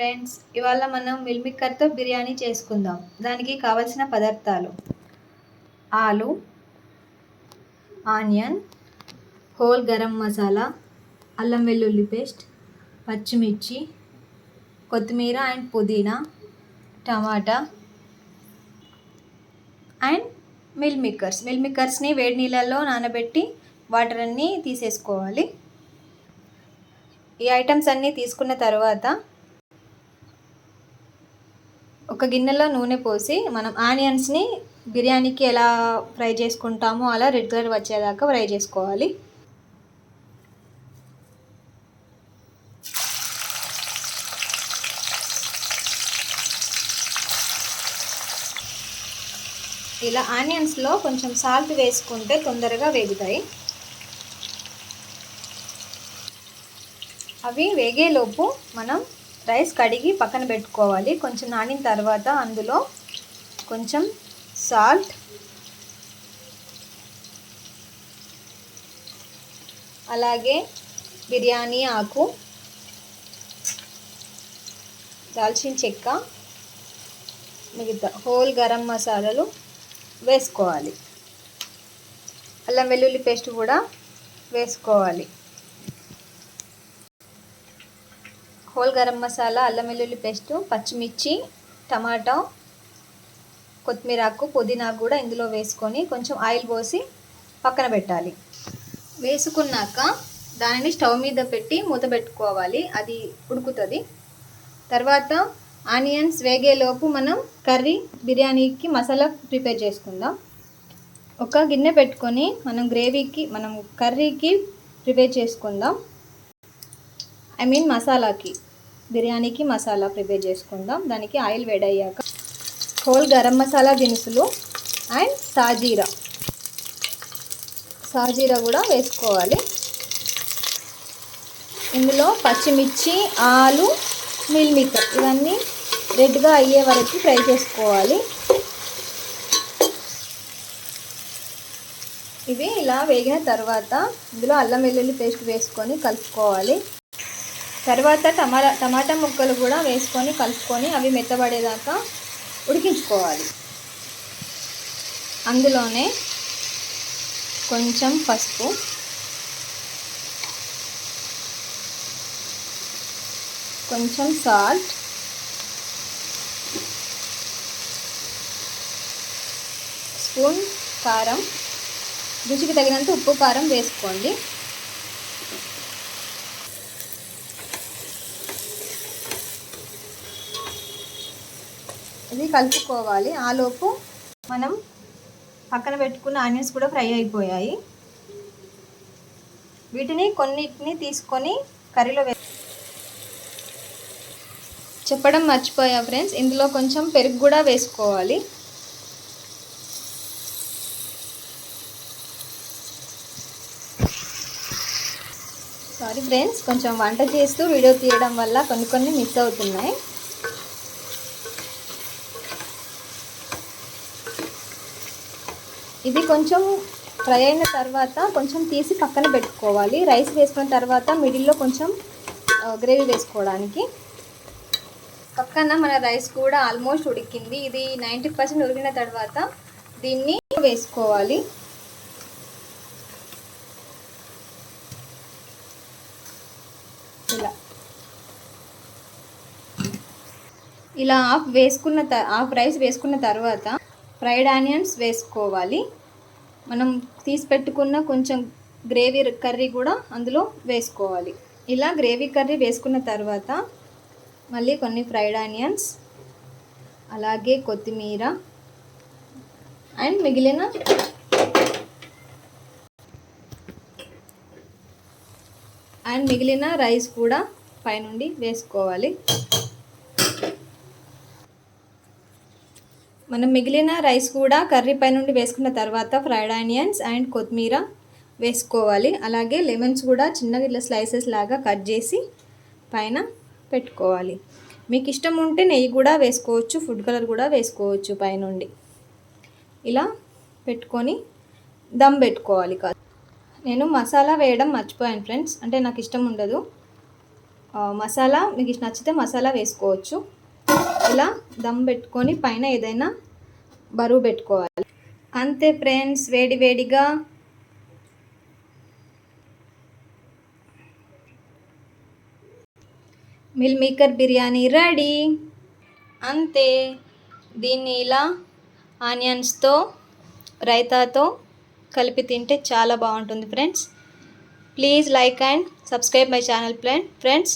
Friends ఇవాళ మనం mill మిక్కర్తో biryani చేసుకుందాం. దానికి కావలసిన పదార్థాలు ఆలు ఆనియన్ హోల్ గరం మసాలా అల్లం వెల్లుల్లి పేస్ట్ పచ్చిమిర్చి కొత్తిమీర అండ్ పుదీనా టమాటా అండ్ మిల్ మిక్కర్స్ మిల్ మిక్కర్స్ని వేడి నీళ్ళల్లో నానబెట్టి వాటర్ అన్నీ తీసేసుకోవాలి. ఈ ఐటమ్స్ అన్నీ తీసుకున్న తర్వాత ఒక గిన్నెలో నూనె పోసి మనం ఆనియన్స్ని బిర్యానీకి ఎలా ఫ్రై చేసుకుంటామో అలా రెడ్ కలర్ వచ్చేదాకా ఫ్రై చేసుకోవాలి. ఇలా ఆనియన్స్లో కొంచెం సాల్ట్ వేసుకుంటే తొందరగా వేగుతాయి. అవి వేగేలోపు మనం రైస్ కడిగి పక్కన పెట్టుకోవాలి. కొంచెం నానిన తర్వాత అందులో కొంచెం సాల్ట్ అలాగే బిర్యానీ ఆకు దాల్చిన చెక్క మిగతా హోల్ గరం మసాలాలు వేసుకోవాలి. అల్లం వెల్లుల్లి పేస్ట్ కూడా వేసుకోవాలి. హోల్ గరం మసాలా అల్లం వెల్లుల్లి పేస్టు పచ్చిమిర్చి టమాటా కొత్తిమీరాకు పుదీనా కూడా ఇందులో వేసుకొని కొంచెం ఆయిల్ పోసి పక్కన పెట్టాలి. వేసుకున్నాక దానిని స్టవ్ మీద పెట్టి మూత పెట్టుకోవాలి. అది ఉడుకుతుంది. తర్వాత ఆనియన్స్ వేగేలోపు మనం కర్రీ బిర్యానీకి మసాలా ప్రిపేర్ చేసుకుందాం. ఒక గిన్నె పెట్టుకొని మనం గ్రేవీకి మనం కర్రీకి ప్రిపేర్ చేసుకుందాం. ఐ మీన్ మసాలాకి. బిర్యానీకి మసాలా ప్రిపేర్ చేసుకుందాం. దానికి ఆయిల్ వేడయ్యాక హోల్ గరం మసాలా దినుసులు అండ్ సాజీరా. సాజీరా కూడా వేసుకోవాలి. ఇందులో పచ్చిమిర్చి ఆలు మిల్ ఇవన్నీ రెడ్గా అయ్యే వరకు ఫ్రై చేసుకోవాలి. ఇవి ఇలా వేగిన తర్వాత ఇందులో అల్లం వెల్లుల్లి పేస్ట్ వేసుకొని కలుపుకోవాలి. తర్వాత టమాటా టమాటా ముక్కలు కూడా వేసుకొని కలుపుకొని అవి మెత్తబడేదాకా ఉడికించుకోవాలి. అందులోనే కొంచెం పసుపు కొంచెం సాల్ట్ స్పూన్ కారం రుచికి తగినంత ఉప్పు కారం వేసుకోండి. ఇది కలుపుకోవాలి. ఆలోపు మనం పక్కన పెట్టుకున్న ఆనియన్స్ కూడా ఫ్రై అయిపోయాయి. వీటిని కొన్నిటిని తీసుకొని కర్రీలో వే చెప్పడం మర్చిపోయా ఫ్రెండ్స్. ఇందులో కొంచెం పెరుగు కూడా వేసుకోవాలి. సారీ ఫ్రెండ్స్ కొంచెం వంట చేస్తూ వీడియో తీయడం వల్ల కొన్ని కొన్ని మిస్ అవుతున్నాయి. ఇది కొంచెం ఫ్రై అయిన తర్వాత కొంచెం తీసి పక్కన పెట్టుకోవాలి. రైస్ వేసుకున్న తర్వాత మిడిల్లో కొంచెం గ్రేవీ వేసుకోవడానికి. పక్కన మన రైస్ కూడా ఆల్మోస్ట్ ఉడికింది. ఇది నైంటీ పర్సెంట్ ఉడికిన తర్వాత దీన్ని వేసుకోవాలి. ఇలా. ఇలా ఆఫ్ వేసుకున్న ఆఫ్ రైస్ వేసుకున్న తర్వాత ఫ్రైడ్ ఆనియన్స్ వేసుకోవాలి. మనం తీసి పెట్టుకున్న కొంచెం గ్రేవీ కర్రీ కూడా అందులో వేసుకోవాలి. ఇలా గ్రేవీ కర్రీ వేసుకున్న తర్వాత మళ్ళీ కొన్ని ఫ్రైడ్ ఆనియన్స్ అలాగే కొత్తిమీర అండ్ మిగిలిన అండ్ మిగిలిన రైస్ కూడా పైనుండి వేసుకోవాలి. మనం మిగిలిన రైస్ కూడా కర్రీ పై నుండి వేసుకున్న తర్వాత ఫ్రైడ్ ఆనియన్స్ అండ్ కొత్తిమీర వేసుకోవాలి. అలాగే లెమన్స్ కూడా చిన్నగా ఇట్లా స్లైసెస్ లాగా కట్ చేసి పైన పెట్టుకోవాలి. మీకు ఇష్టం ఉంటే నెయ్యి కూడా వేసుకోవచ్చు ఫుడ్ కలర్ కూడా వేసుకోవచ్చు పైనుండి ఇలా పెట్టుకొని దమ్ పెట్టుకోవాలి కాదు. నేను మసాలా వేయడం మర్చిపోయాను ఫ్రెండ్స్. అంటే నాకు ఇష్టం ఉండదు. మసాలా మీకు నచ్చితే మసాలా వేసుకోవచ్చు. ఇలా దమ్ పెట్టుకొని పైన ఏదైనా బరువు పెట్టుకోవాలి. అంతే ఫ్రెండ్స్ వేడి వేడిగా. Meal maker biryani ready. అంతే. దీన్ని ఇలా ఆనియన్స్తో రైతాతో కలిపి తింటే చాలా బాగుంటుంది friends. Please like and subscribe my channel friend friends.